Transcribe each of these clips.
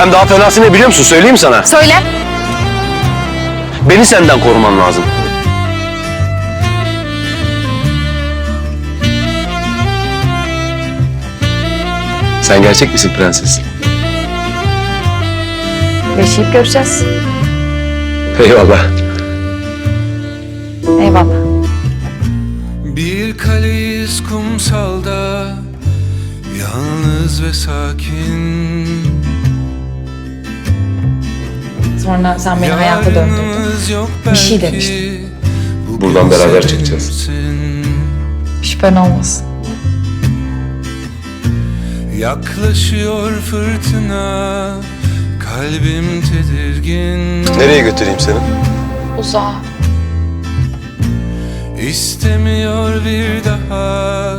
Hem daha fenası ne biliyor musun? Söyleyeyim sana. Söyle. Beni senden koruman lazım. Sen gerçek misin prenses? Yaşayıp göreceğiz. Eyvallah. Eyvallah. Bir kaleyiz kumsalda Yalnız ve sakin Sonra sen beni hayata döndürdün. Bir şey demiştin. Buradan beraber çıkacağız. Şüphen olmasın. Yaklaşıyor fırtına Kalbim tedirgin Nereye götüreyim seni? Uzağa. İstemiyor bir daha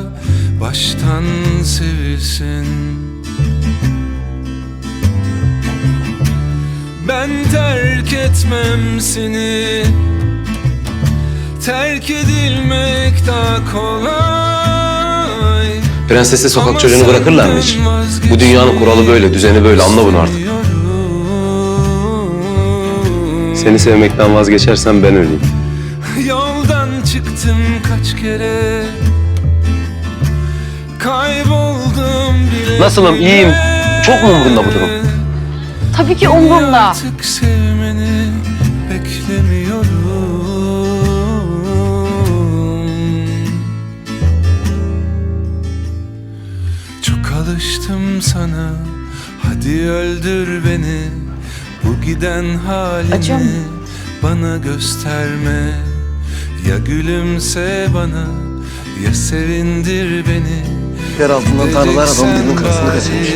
Baştan sevilsin Ben terk etmem seni Terk edilmek daha kolay Prensesle sokak çocuğunu bırakırlar mı hiç? Bu dünyanın kuralı böyle, düzeni böyle. Anla bunu artık. Seni sevmekten vazgeçersen ben öleyim. Yoldan çıktım kaç kere Kayboldum bile Nasılım, iyiyim? Çok mu umurunda bu durum? Tabii ki umurumda. Artık sevmeni beklemiyorum. Çok alıştım sana. Hadi öldür beni. Bu giden halini mu? bana gösterme. Ya gülümse bana Ya sevindir beni Yer altından tanrılar adamın Vereceksen karısını kaçırmış.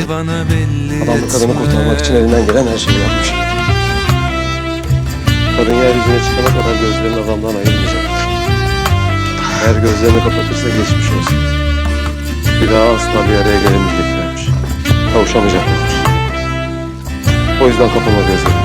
Adam da kadını kurtarmak için elinden gelen her şeyi yapmış. Kadın yeryüzüne çıkana kadar gözlerini adamdan ayırmayacak. Eğer gözlerini kapatırsa geçmiş olsun. Bir daha asla bir araya gelemeyeceklermiş. Kavuşamayacaklarmış. O yüzden kapama gözlerini.